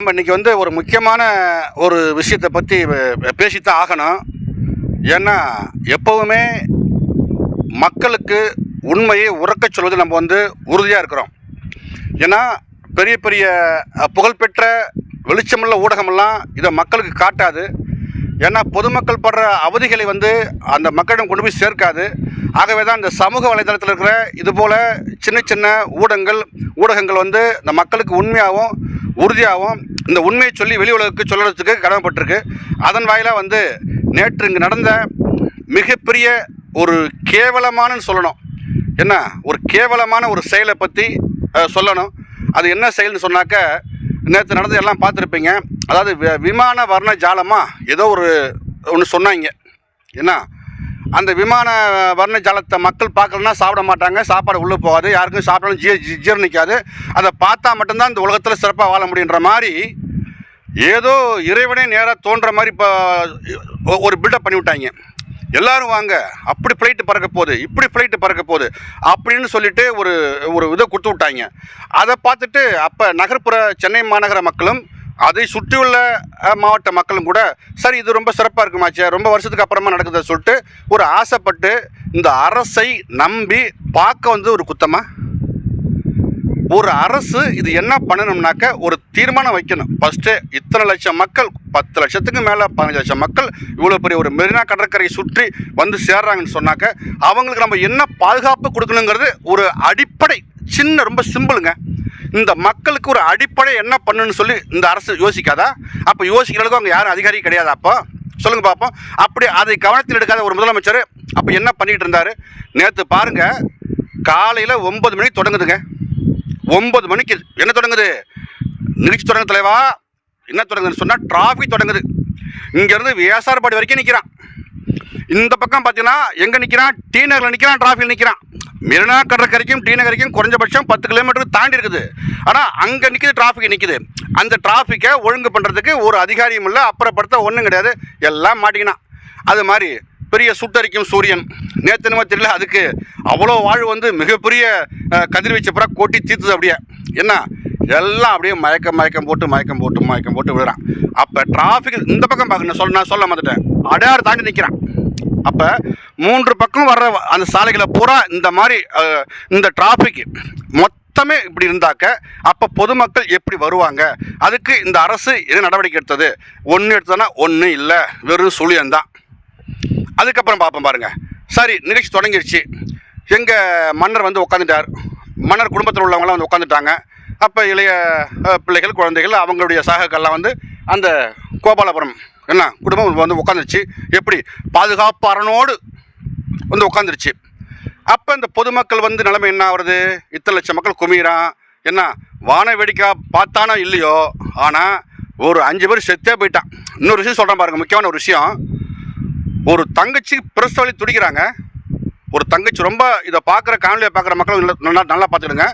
நம்ம இன்னைக்கு வந்து ஒரு முக்கியமான ஒரு விஷயத்தை பற்றி பேசித்தான் ஆகணும். ஏன்னா எப்போவுமே மக்களுக்கு உண்மையை உறக்க சொல்வது நம்ம வந்து உறுதியாக இருக்கிறோம். ஏன்னா பெரிய பெரிய புகழ்பெற்ற வெளிச்சமுள்ள ஊடகமெல்லாம் இதை மக்களுக்கு காட்டாது. ஏன்னா பொதுமக்கள் படுற அவதிகளை வந்து அந்த மக்களிடம் கொண்டு போய் சேர்க்காது. ஆகவே தான் இந்த சமூக வலைதளத்தில் இருக்கிற இது போல் சின்ன சின்ன ஊடகங்கள் ஊடகங்கள் வந்து இந்த மக்களுக்கு உண்மையாகவும் உறுதியாகவும் இந்த உண்மையை சொல்லி வெளி உலகுக்கு சொல்லுறதுக்கு கடமைப்பட்டிருக்கு. அதன் வாயிலாக வந்து நேற்று இங்கு நடந்த மிகப்பெரிய ஒரு கேவலமானன்னு சொல்லணும். என்ன? ஒரு கேவலமான ஒரு செயலை பற்றி சொல்லணும். அது என்ன செயல்னு சொன்னாக்க நேற்று நடந்து எல்லாம் பார்த்துருப்பீங்க. அதாவது விமான வர்ண ஜாலமாக ஏதோ ஒரு ஒன்று சொன்னாங்க. என்ன? அந்த விமான வர்ணஜாலத்தை மக்கள் பார்க்கலன்னா சாப்பிட மாட்டாங்க. சாப்பாடு உள்ளே போகாது. யாருக்கும் சாப்பிட்டாலும் ஜீ ஜீர்ணிக்காது ஜீரணிக்காது. அதை பார்த்தா மட்டும்தான் இந்த உலகத்தில் சிறப்பாக வாழ முடியுன்ற மாதிரி ஏதோ இறைவனே நேராக தோன்ற மாதிரி இப்போ ஒரு பில்டப் பண்ணி விட்டாங்க. எல்லாரும் வாங்க. அப்படி ஃப்ளைட்டு பறக்க போகுது. இப்படி ஃப்ளைட்டு பறக்க போகுது. அப்படின்னு சொல்லிட்டு ஒரு ஒரு இதை கொடுத்து விட்டாங்க. அதை பார்த்துட்டு அப்போ நகர்ப்புற சென்னை மாநகர மக்களும் அதை சுற்றியுள்ள மாவட்ட மக்களும் கூட சரி இது ரொம்ப சிறப்பாக இருக்குமாச்சு ரொம்ப வருஷத்துக்கு அப்புறமா நடக்குதுன்னு சொல்லிட்டு ஒரு ஆசைப்பட்டு இந்த அரசை நம்பி பார்க்க வந்து ஒரு குத்தமாக ஒரு அரசு இது என்ன பண்ணணும்னாக்க ஒரு தீர்மானம் வைக்கணும். ஃபஸ்ட்டு இத்தனை லட்சம் மக்கள் பத்து லட்சத்துக்கு மேலே பதினஞ்சு லட்சம் மக்கள் இவ்வளோ பெரிய ஒரு மெரினா கடற்கரையை சுற்றி வந்து சேர்றாங்கன்னு சொன்னாக்க அவங்களுக்கு நம்ம என்ன பாதுகாப்பு கொடுக்கணுங்கிறது ஒரு அடிப்படை சின்ன ரொம்ப சிம்பிளுங்க. இந்த மக்களுக்கு ஒரு அடிப்படை என்ன பண்ணுன்னு சொல்லி இந்த அரசு யோசிக்காதா? அப்போ யோசிக்கிற அளவுக்கு அவங்க யாரும் அதிகாரி கிடையாது அப்போ? சொல்லுங்கள் பார்ப்போம் அப்படி அதை கவனத்தில் எடுக்காத ஒரு முதலமைச்சர் அப்போ என்ன பண்ணிகிட்டு இருந்தார்? நேற்று பாருங்கள் காலையில் ஒன்பது மணிக்கு தொடங்குதுங்க. ஒம்பது மணிக்கு என்ன தொடங்குது? நிகழ்ச்சி தொடங்கு தலைவா. என்ன தொடங்குதுன்னு சொன்னால் டிராஃபிக் தொடங்குது. இங்கேருந்து வியாசாரப்பாடி வரைக்கும் நிற்கிறான் இந்த பக்கம் பார்த்தீங்கன்னா எங்கே நிற்கிறான் டீ நகரில் நிற்கிறான் டிராஃபிக் நிற்கிறான் மெரினா கடற்கரைக்கும் டி நகரைக்கும் குறைஞ்சபட்சம் பத்து கிலோமீட்டருக்கு தாண்டி இருக்குது. ஆனால் அங்கே நிற்கிது டிராஃபிக் நிற்கிது அந்த டிராஃபிக்கை ஒழுங்கு பண்ணுறதுக்கு ஒரு அதிகாரியும் இல்லை அப்புறப்படுத்த ஒன்றும் கிடையாது. எல்லாம் மாட்டிக்கினான். அது மாதிரி பெரிய சுட்டரிக்கும் சூரியன். நேற்று நம்ம தெரியல அதுக்கு அவ்வளோ வாழ் வந்து மிகப்பெரிய கதிர்வீச்சு பூரா கொட்டி தீர்த்துது அப்படியே. என்ன? எல்லாம் அப்படியே மயக்கம் மயக்கம் போட்டு மயக்கம் போட்டு மயக்கம் போட்டு விழுறான். அப்போ டிராஃபிக் இந்த பக்கம் பார்க்கணும் சொல்ல நான் சொல்ல மாட்டேன் அடையாறு தாண்டி நிற்கிறான் அப்போ மூன்று பக்கம் வர்ற அந்த சாலைகளை பூரா இந்த மாதிரி இந்த டிராஃபிக் மொத்தமே இப்படி இருந்தாக்க அப்போ பொதுமக்கள் எப்படி வருவாங்க? அதுக்கு இந்த அரசு என்ன நடவடிக்கை எடுத்தது? ஒன்று எடுத்ததுன்னா ஒன்றும் இல்லை வெறும் சுழியந்தான் அதுக்கப்புறம் பார்ப்போம் பாருங்கள் சரி நிகழ்ச்சி தொடங்கிருச்சு. எங்கள் மன்னர் வந்து உட்காந்துட்டார் மன்னர் குடும்பத்தில் உள்ளவங்களாம் வந்து உட்காந்துட்டாங்க அப்போ இளைய பிள்ளைகள் குழந்தைகள் அவங்களுடைய சகாக்கள்லாம் வந்து அந்த கோபாலபுரம் என்ன? குடும்பம் வந்து உட்காந்துருச்சு எப்படி? பாதுகாப்பு அரணோடு வந்து உட்காந்துருச்சு அப்போ இந்த பொதுமக்கள் வந்து நிலைமை என்ன ஆகுறது? இத்தனை லட்சம் மக்கள் குமிறான் என்ன? வான வேடிக்கை பார்த்தானோ இல்லையோ? ஆனால் ஒரு அஞ்சு பேர் செத்தே போயிட்டான். இன்னொரு விஷயம் சொல்கிறேன் பாருங்க. முக்கியமான ஒரு விஷயம். ஒரு தங்கச்சி பிரசவ வலி துடிக்கிறாங்க. ஒரு தங்கச்சி ரொம்ப இதை பார்க்குற காணொலியை பார்க்குற மக்களும் நல்லா நல்லா பார்த்துக்கிடுங்க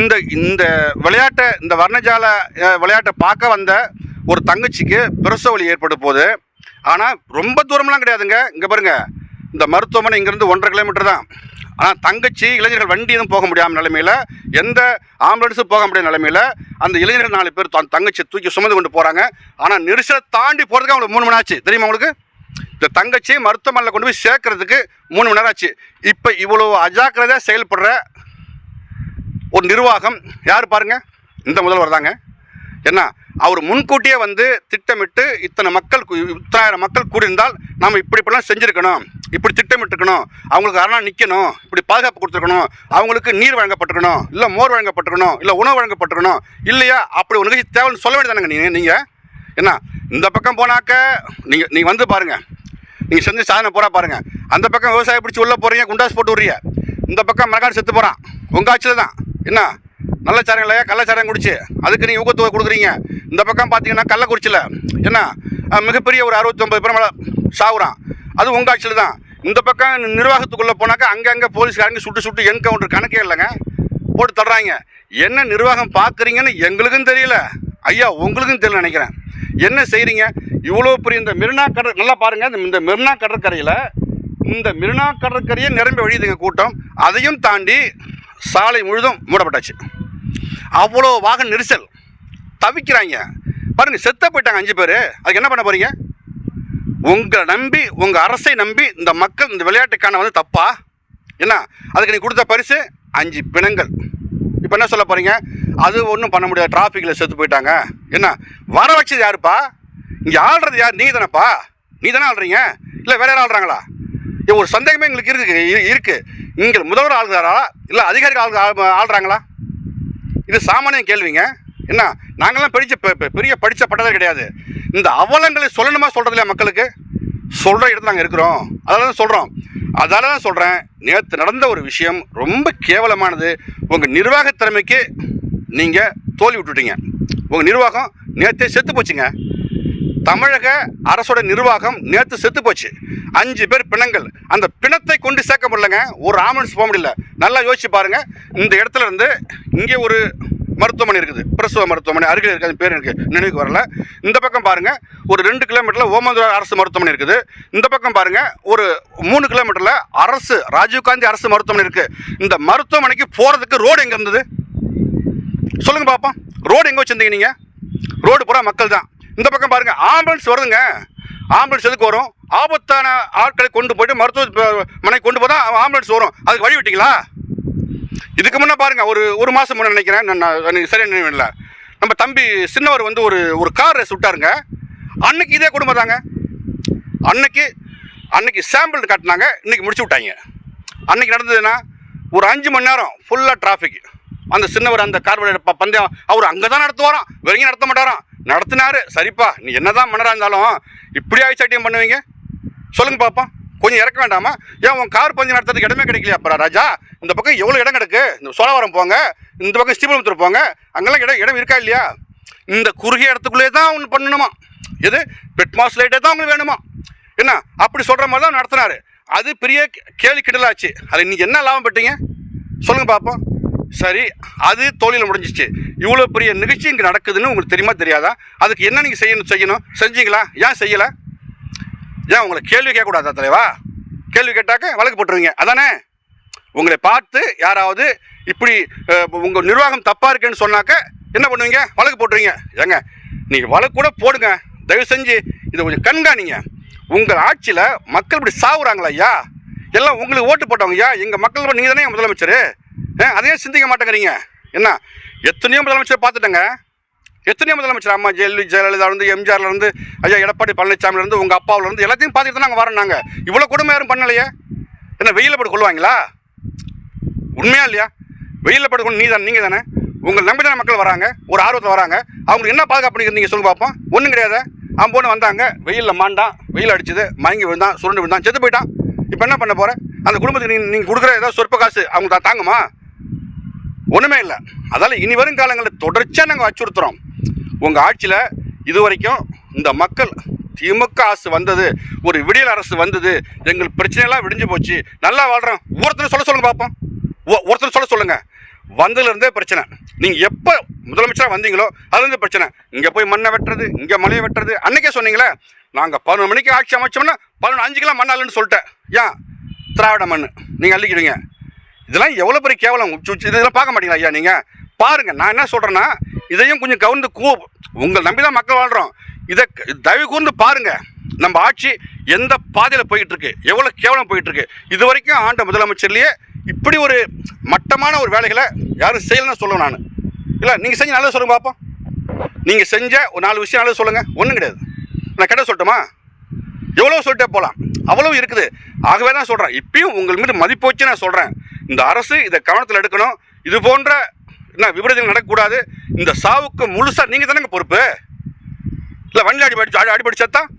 இந்த இந்த விளையாட்டை இந்த வர்ணஜால விளையாட்டை பார்க்க வந்த ஒரு தங்கச்சிக்கு பிரசவ வலி ஏற்படும் போது ஆனால் ரொம்ப தூரம்லாம் கிடையாதுங்க. இங்கே பாருங்க. இந்த மருத்துவமனை இங்கேருந்து ஒன்றரை கிலோமீட்டர் தான். ஆனால் தங்கச்சி இளைஞர்கள் வண்டி எதுவும் போக முடியாமல் நிலைமையில் எந்த ஆம்புலன்ஸும் போக முடியாத நிலைமையில் அந்த இளைஞர்கள் நாலு பேர் தன் தங்கச்சி தூக்கி சுமந்து கொண்டு போகிறாங்க ஆனால் நெரிசலை தாண்டி போகிறதுக்கு அவங்களுக்கு மூணு மணி ஆச்சு. தெரியுமா உங்களுக்கு? இந்த தங்கச்சி மருத்துவமனையில் கொண்டு போய் சேர்க்கறதுக்கு மூணு மணி நேரம் ஆச்சு. இப்போ இவ்வளோ அஜாக்கிரதையாக செயல்படுற ஒரு நிர்வாகம் யார் பாருங்கள் இந்த முதல்வர் தாங்க. என்ன? அவர் முன்கூட்டியே வந்து திட்டமிட்டு இத்தனை மக்கள் இத்தனாயிரம் மக்கள் கூடியிருந்தால் நாம் இப்படி இப்படிலாம் செஞ்சுருக்கணும். இப்படி திட்டமிட்டுருக்கணும். அவங்களுக்கு அரணா நிற்கணும் இப்படி பாதுகாப்பு கொடுத்துருக்கணும். அவங்களுக்கு நீர் வழங்கப்பட்டிருக்கணும். இல்லை மோர் வழங்கப்பட்டிருக்கணும். இல்லை உணவு வழங்கப்பட்டிருக்கணும். இல்லையா? அப்படி ஒரு நிகழ்ச்சி தேவைன்னு சொல்ல வேண்டியதானங்க நீங்கள் நீங்கள் என்ன? இந்த பக்கம் போனாக்க நீங்கள் நீங்கள் வந்து பாருங்கள் நீங்கள் செஞ்சு சாதனை போகிறா பாருங்கள் அந்த பக்கம் விவசாயம் பிடிச்சி உள்ளே போகிறீங்க குண்டாஸ் போட்டு விட்றீங்க. இந்த பக்கம் மரக்காடு செத்து போகிறான் உங்கள் ஆட்சியில் தான் என்ன? நல்ல சாரம் கள்ளச்சாரம் குடிச்சு. அதுக்கு நீங்கள் ஊக்கத்தொகை கொடுக்குறீங்க. இந்த பக்கம் பார்த்தீங்கன்னா கள்ளக்குறிச்சியில் என்ன மிகப்பெரிய ஒரு அறுபத்தொம்பது பேர் மேலே சாகுறான் அது உங்கள் ஆட்சியில் தான். இந்த பக்கம் நிர்வாகத்துக்குள்ளே போனாக்கா அங்கங்கே போலீஸ்காரங்க சுட்டு சுட்டு என்கவுண்டர் கணக்கே இல்லைங்க. போட்டு தடுறாங்க என்ன நிர்வாகம் பார்க்குறீங்கன்னு எங்களுக்கும் தெரியல. ஐயா உங்களுக்கும் தெரியல நினைக்கிறேன். என்ன செய்கிறீங்க இவ்வளோ பெரிய இந்த மெரினா கடற் நல்லா பாருங்கள் இந்த- மெரினா கடற்கரையில் இந்த மெரினா கடற்கரையை நிரம்பி வழியுதுங்க கூட்டம். அதையும் தாண்டி சாலை முழுதும் மூடப்பட்டாச்சு. அவ்வளோ வாகன நெரிசல். தவிக்கிறாங்க. பாருங்க செத்த போயிட்டாங்க அஞ்சு பேர். அதுக்கு என்ன பண்ண போறீங்க? உங்களை நம்பி உங்க அரசை நம்பி இந்த மக்கள் இந்த விளையாட்டுக்கான வந்து தப்பா? என்ன? அதுக்கு நீ கொடுத்த பரிசு அஞ்சு பிணங்கள். இப்போ என்ன சொல்ல போறீங்க? அது ஒன்றும் பண்ண முடியாது. டிராஃபிக்கில் செத்து போயிட்டாங்க. என்ன? வர வச்சது யாருப்பா? இங்கே ஆள்றது யார்? நீ தானேப்பா நீ தானே ஆள்றீங்க? இல்லை வேற யாரும் ஆள்றாங்களா? இது ஒரு சந்தேகமே எங்களுக்கு இருக்கு இருக்கு. இங்கே முதல்வர் ஆளுகிறாரா? இல்லை அதிகாரிகள் ஆள்- ஆள்றாங்களா? இது சாமானிய கேள்விங்க. என்ன? நாங்கள்லாம் படித்த பெரிய படித்த பட்டதே கிடையாது. இந்த அவலங்களை சொல்லணுமா சொல்கிறது இல்லையா மக்களுக்கு? சொல்கிற இடத்துல நாங்கள் இருக்கிறோம். அதனால தான் சொல்கிறோம் அதால தான் சொல்கிறேன் நேற்று நடந்த ஒரு விஷயம் ரொம்ப கேவலமானது. உங்கள் நிர்வாக திறமைக்கு நீங்கள் தோல்வி விட்டுட்டீங்க. உங்கள் நிர்வாகம் நேற்றே செத்து போச்சுங்க. தமிழக அரசோட நிர்வாகம் நேற்று செத்து போச்சு. அஞ்சு பேர் பிணங்கள். அந்த பிணத்தை கொண்டு சேர்க்க முடியலங்க. ஒரு ஆம்புலன்ஸ் போக முடியல. நல்லா யோசிச்சு பாருங்கள் இந்த இடத்துல இருந்து இங்கே ஒரு மருத்துவமனை இருக்குது. பிரசவ மருத்துவமனை அருகில் இருக்குது பேர் எனக்கு நினைவுக்கு வரல. இந்த பக்கம் பாருங்கள் ஒரு ரெண்டு கிலோமீட்டரில் ஓமந்தூர் அரசு மருத்துவமனை இருக்குது. இந்த பக்கம் பாருங்கள் ஒரு மூணு கிலோமீட்டரில் அரசு ராஜீவ்காந்தி அரசு மருத்துவமனை இருக்குது இந்த மருத்துவமனைக்கு போகிறதுக்கு ரோடு எங்கே இருந்தது? சொல்லுங்கள் பாப்போம். ரோடு எங்கே வச்சுருந்தீங்க நீங்கள் ரோடு பூரா மக்கள் தான். இந்த பக்கம் பாருங்கள் ஆம்புலன்ஸ் வருதுங்க. ஆம்புலன்ஸ் எதுக்கு வரும்? ஆபத்தான ஆட்களை கொண்டு போயிட்டு மருத்துவமனை கொண்டு போதான் ஆம்புலன்ஸ் வரும். அதுக்கு வழி விட்டீங்களா? இதுக்கு முன்னே பாருங்கள் ஒரு ஒரு மாதம் முன்னே நினைக்கிறேன். நான் நான் எனக்கு நம்ம தம்பி சின்னவர் வந்து ஒரு ஒரு கார் ரேஸ் விட்டாருங்க. அன்னைக்கு இதே குடும்பம் தாங்க. அன்னைக்கு அன்னைக்கு சாம்பிள் காட்டினாங்க. இன்னைக்கு முடிச்சு விட்டாங்க. அன்னைக்கு நடந்ததுன்னா ஒரு அஞ்சு மணி நேரம் ஃபுல்லாக டிராஃபிக் அந்த சின்னவர் அந்த கார் ப- பந்தயம் அவர் அங்கே தான் நடத்துவாராம். வெளியே நடத்த மாட்டாராம். நடத்தினாரு. சரிப்பா நீ என்னதான் மன்னராக இருந்தாலும் இப்படி ஆய்ச்சாட்டியம் பண்ணுவீங்க? சொல்லுங்கள் பாப்பா கொஞ்சம் இறக்க வேண்டாமா? ஏன் உன் கார் பந்தயம் நடத்துறதுக்கு இடமே கிடைக்கலையா? அப்புறம் ராஜா இந்த பக்கம் எவ்வளோ இடம் கிடக்கு? இந்த சோழவரம் போங்க இந்த பக்கம் ஸ்ரீபெரும்புத்தூர் போங்க அங்கெல்லாம் இடம் இடம் இருக்கா இல்லையா? இந்த குறுகிய இடத்துக்குள்ளே தான் ஒன்று பண்ணணுமா? எது? பெட்மாஸ் லைட்டே தான் உங்களுக்கு வேணுமா? என்ன? அப்படி சொல்கிற மாதிரி தான் நடத்தினாரு. அது பெரிய கேலி கிடலாச்சு அது இன்னைக்கு என்ன லாபம் பெற்றீங்க? சொல்லுங்கள் பார்ப்போம் சரி அது தோழியில் முடிஞ்சிச்சு. இவ்வளோ பெரிய நிகழ்ச்சி இங்கே நடக்குதுன்னு உங்களுக்கு தெரியுமா தெரியாதா? அதுக்கு என்ன நீங்கள் செய்யணும் செய்யணும்? செஞ்சீங்களா? ஏன் செய்யலை? ஏன் உங்களை கேள்வி கேட்கக்கூடாதா தலைவா? கேள்வி கேட்டாக்க வழக்கு போட்டுருவீங்க. அதானே? உங்களை பார்த்து யாராவது இப்படி உங்கள் நிர்வாகம் தப்பாக இருக்குன்னு சொன்னாக்க என்ன பண்ணுவீங்க? வழக்கு போட்டுருவீங்க. ஏங்க நீங்கள் வழக்கு கூட போடுங்க. தயவு செஞ்சு இதை கொஞ்சம் கண்காணிங்க. உங்கள் ஆட்சியில் மக்கள் இப்படி சாவுறாங்களா ஐயா? எல்லாம் உங்களுக்கு ஓட்டு போட்டவங்க ஐயா? எங்கள் மக்கள் நீங்கள் தானே முதலமைச்சர்? அதையே சிந்திக்க மாட்டேங்கிறீங்க. என்ன எத்தனையோ முதலமைச்சர் பார்த்துட்டேங்க. எத்தனையோ முதலமைச்சர் அம்மா ஜெயலலி ஜெயலலிதா எம்ஜிஆர்லேருந்து ஐயா எடப்பாடி பழனிசாமிலேருந்து உங்கள் அப்பாவிலேருந்து எல்லாத்தையும் பார்த்துட்டு தான் நாங்கள் வரோம் நாங்கள் இவ்வளோ கொடுமை யாரும் பண்ணலையே? என்ன வெயிலில் போட்டு கொள்வாங்களா உண்மையா இல்லையா? வெயிலில் போட்டு கொண்டு நீ தானே நீங்கள் தானே? உங்கள் நம்பி தானே மக்கள் வராங்க? ஒரு ஆர்வத்தில் வராங்க. அவங்களுக்கு என்ன பாதுகாப்பு பண்ணிக்கிறீங்க சொல்லுங்க பார்ப்போம் ஒன்றும் கிடையாது. அவன் வந்தாங்க. வெயிலில் மாண்டான் வெயில் அடிச்சது மயங்கி விழுந்தான் சுருண்டு விழுந்தான் செத்து போயிட்டான். இப்போ என்ன பண்ண போகிறேன் அந்த குடும்பத்துக்கு நீங்கள் நீங்கள் கொடுக்குற ஏதாவது சொற்ப காசு அவங்க தாங்குமா? ஒன்றுமே இல்லை. அதால் இனி வரும் காலங்களில் தொடர்ச்சியாக நாங்கள் அச்சுறுத்துறோம் உங்கள் ஆட்சியில் இது வரைக்கும் இந்த மக்கள் திமுக அரசு வந்தது ஒரு விடியல் அரசு வந்தது எங்கள் பிரச்சனையெல்லாம் விடிஞ்சு போச்சு நல்லா வாழ்கிறோம் ஒருத்தர் சொல்ல சொல்லுங்க பார்ப்போம் ஒருத்தர் சொல்ல சொல்லுங்க. வந்ததுலேருந்தே பிரச்சனை. நீங்கள் எப்போ முதலமைச்சராக வந்தீங்களோ அதுலேருந்து பிரச்சனை. இங்கே போய் மண்ணை வெட்டுறது இங்கே மலையை வெட்டுறது. அன்றைக்கே சொன்னீங்களே நாங்கள் பதினொன்று மணிக்கு ஆட்சி அமைச்சோம்னா பதினொன்று அஞ்சு கிலோ மண் அல்லுன்னு சொல்லிட்டேன். ஏன்? திராவிட மண். நீங்கள் அள்ளிக்கிடுங்க இதெல்லாம் எவ்வளோ பெரிய கேவலம். உச்சி உச்சி இதெல்லாம் பார்க்க மாட்டீங்களா ஐயா நீங்கள் பாருங்கள் நான் என்ன சொல்கிறேன்னா இதையும் கொஞ்சம் கவர்ந்து கூ உங்களை நம்பி தான் மக்கள் வாழ்கிறோம் இதை க- தயவு கூர்ந்து பாருங்கள் நம்ம ஆட்சி எந்த பாதையில் போயிட்டுருக்கு? எவ்வளோ கேவலம் போயிட்டுருக்கு? இது வரைக்கும் ஆண்ட முதலமைச்சர்லேயே இப்படி ஒரு மட்டமான ஒரு வேலைகளை யாரும் செய்யலைன்னு சொல்லுவேன் நான். இல்லை நீங்கள் செஞ்ச நல்லது சொல்லுங்கள் பார்ப்போம் நீங்கள் செஞ்ச ஒரு நாலு விஷயம் நல்லது சொல்லுங்கள் ஒன்றும் கிடையாது. நான் கெட்ட சொல்லட்டுமா? எவ்வளோ சொல்லிட்டே போகலாம் அவ்வளோ இருக்குது. ஆகவே தான் சொல்கிறேன் இப்பயும் உங்கள் மீது மதிப்பு வச்சு நான் சொல்கிறேன் இந்த அரசு இதை கவனத்தில் எடுக்கணும். இது போன்ற என்ன விபரீதங்கள் நடக்கக்கூடாது? இந்த சாவுக்கு முழுசாக நீங்கள் தானேங்க பொறுப்பு? இல்லை வண்டி அடிபடி அடி அடிபடி செத்தான்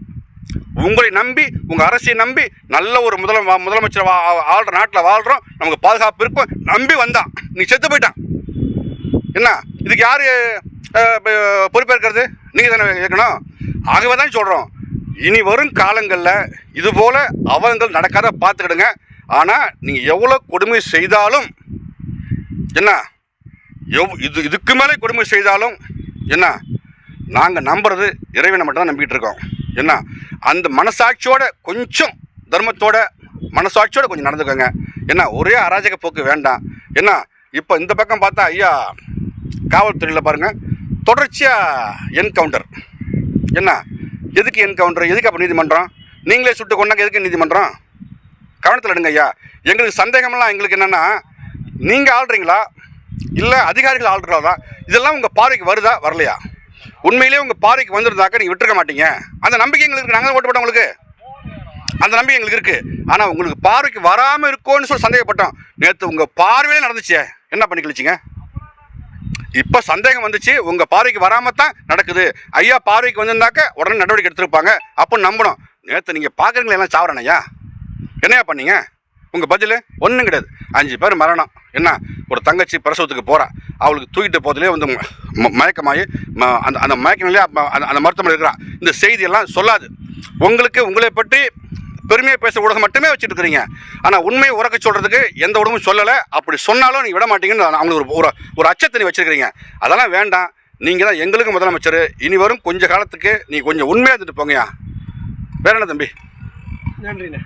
உங்களை நம்பி உங்கள் அரசை நம்பி நல்ல ஒரு முதல முதலமைச்சர் வா ஆள்ற நாட்டில் வாழ்கிறோம் நமக்கு பாதுகாப்பு இருக்கும். நம்பி வந்தான். நீ செத்து போயிட்டான். என்ன? இதுக்கு யார் பொறுப்பேற்கிறது நீங்கள் தானே இருக்கணும் ஆகவே தான் சொல்கிறோம் இனி வரும் காலங்களில் இதுபோல் அவலங்கள் நடக்காத பார்த்துக்கிடுங்க. ஆனால் நீங்கள் எவ்வளோ கொடுமை செய்தாலும் என்ன? எவ் இது இதுக்கு மேலே கொடுமை செய்தாலும் என்ன? நாங்கள் நம்புறது இறைவனை மட்டும் தான் நம்பிக்கிட்டு இருக்கோம். என்ன? அந்த மனசாட்சியோட கொஞ்சம் தர்மத்தோட மனசாட்சியோட கொஞ்சம் நடந்துக்கோங்க. என்ன? ஒரே அராஜக போக்கு வேண்டாம். என்ன? இப்போ இந்த பக்கம் பார்த்தா ஐயா காவல்துறையில் பாருங்கள் தொடர்ச்சியாக என்கவுண்டர் என்ன? எதுக்கு என்கவுண்டர் எதுக்கு அப்போ நீதிமன்றம்? நீங்களே சுட்டு கொண்டாங்க எதுக்கு நீதிமன்றம்? கவனத்தில் எடுங்க ஐயா. எங்களுக்கு சந்தேகமெல்லாம் எங்களுக்கு என்னென்னா நீங்கள் ஆள்றீங்களா? இல்லை அதிகாரிகள் ஆள்றதா இதெல்லாம் உங்கள் பார்வைக்கு வருதா வரலையா? உண்மையிலேயே உங்கள் பார்வைக்கு வந்துருந்தாக்க நீங்கள் விட்டுருக்க மாட்டீங்க. அந்த நம்பிக்கை எங்களுக்கு இருக்கு. நாங்கள் ஓட்டு போட்டோம் உங்களுக்கு. அந்த நம்பிக்கை எங்களுக்கு இருக்குது ஆனால் உங்களுக்கு பார்வைக்கு வராமல் இருக்கோன்னு சொல்லி சந்தேகப்பட்டோம். நேற்று உங்கள் பார்வையிலே நடந்துச்சே. என்ன பண்ணி கழிச்சிங்க? இப்போ சந்தேகம் வந்துச்சு. உங்கள் பார்வைக்கு வராமல் தான் நடக்குது. ஐயா பார்வைக்கு வந்திருந்தாக்க உடனே நடவடிக்கை எடுத்திருப்பாங்க. அப்போ நம்பணும். நேற்று நீங்கள் பார்க்குறீங்களா எல்லாம் சாவரணையா என்னையா பண்ணீங்க? உங்கள் பதில் ஒன்றும் கிடையாது. அஞ்சு பேர் மரணம். என்ன? ஒரு தங்கச்சி பிரசவத்துக்கு போகிறா அவளுக்கு தூக்கிட்டு போதிலே வந்து ம- மயக்கமாகி ம- அந்த அந்த மயக்க அந்த அந்த மருத்துவமனை இருக்கிறா. இந்த செய்தியெல்லாம் சொல்லாது. உங்களுக்கு உங்களை பற்றி பெருமையாக பேச ஊடகம் மட்டுமே வச்சுட்டு இருக்கிறீங்க. ஆனால் உண்மையை உறக்க சொல்கிறதுக்கு எந்த ஊடகமும் சொல்லலை. அப்படி சொன்னாலும் நீங்கள் விட மாட்டீங்கன்னு அவங்களுக்கு ஒரு ஒரு அச்சத்தனி அச்சத்தை வச்சுருக்கிறீங்க. அதெல்லாம் வேண்டாம். நீங்கள் தான் எங்களுக்கு முதலமைச்சர். இனி வரும் கொஞ்சம் காலத்துக்கு நீங்கள் கொஞ்சம் உண்மையாக இருந்துட்டு போங்கயா வேற என்ன தம்பி? நன்றிண்ணே.